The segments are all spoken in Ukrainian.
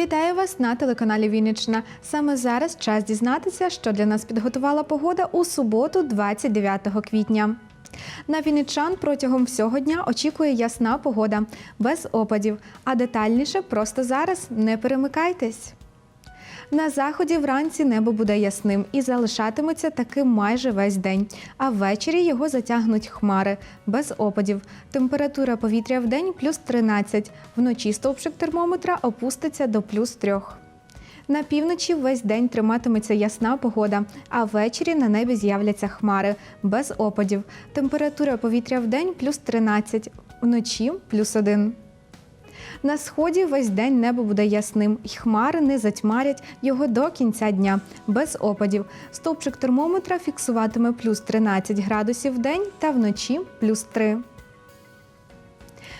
Вітаю вас на телеканалі Вінниччина. Саме зараз час дізнатися, що для нас підготувала погода у суботу, 29 квітня. На вінничан протягом всього дня очікує ясна погода, без опадів. А детальніше просто зараз не перемикайтесь. На заході вранці небо буде ясним і залишатиметься таким майже весь день. А ввечері його затягнуть хмари без опадів. Температура повітря в день плюс 13. Вночі стовпчик термометра опуститься до плюс 3. На півночі весь день триматиметься ясна погода, а ввечері на небі з'являться хмари без опадів. Температура повітря в день плюс 13, вночі плюс 1. На сході весь день небо буде ясним, і хмари не затьмарять його до кінця дня, без опадів. Стовпчик термометра фіксуватиме плюс 13 градусів в день та вночі плюс 3.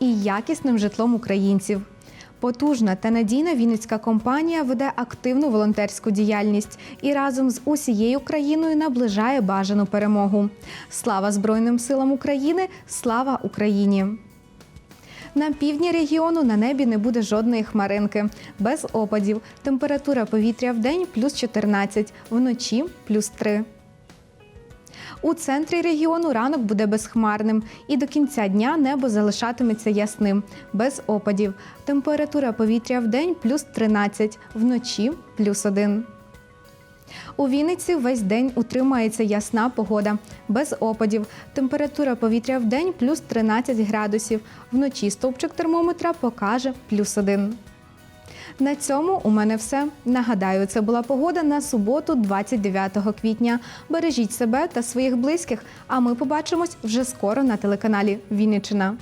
і якісним житлом українців. Потужна та надійна вінницька компанія веде активну волонтерську діяльність і разом з усією країною наближає бажану перемогу. Слава Збройним силам України! Слава Україні! На півдні регіону на небі не буде жодної хмаринки, без опадів. Температура повітря в день плюс 14, вночі плюс 3. У центрі регіону ранок буде безхмарним, і до кінця дня небо залишатиметься ясним, без опадів. Температура повітря в день плюс 13, вночі плюс 1. У Вінниці весь день утримається ясна погода, без опадів. Температура повітря в день плюс 13 градусів. Вночі стовпчик термометра покаже плюс 1. На цьому у мене все. Нагадаю, це була погода на суботу, 29 квітня. Бережіть себе та своїх близьких. А ми побачимось вже скоро на телеканалі Вінниччина.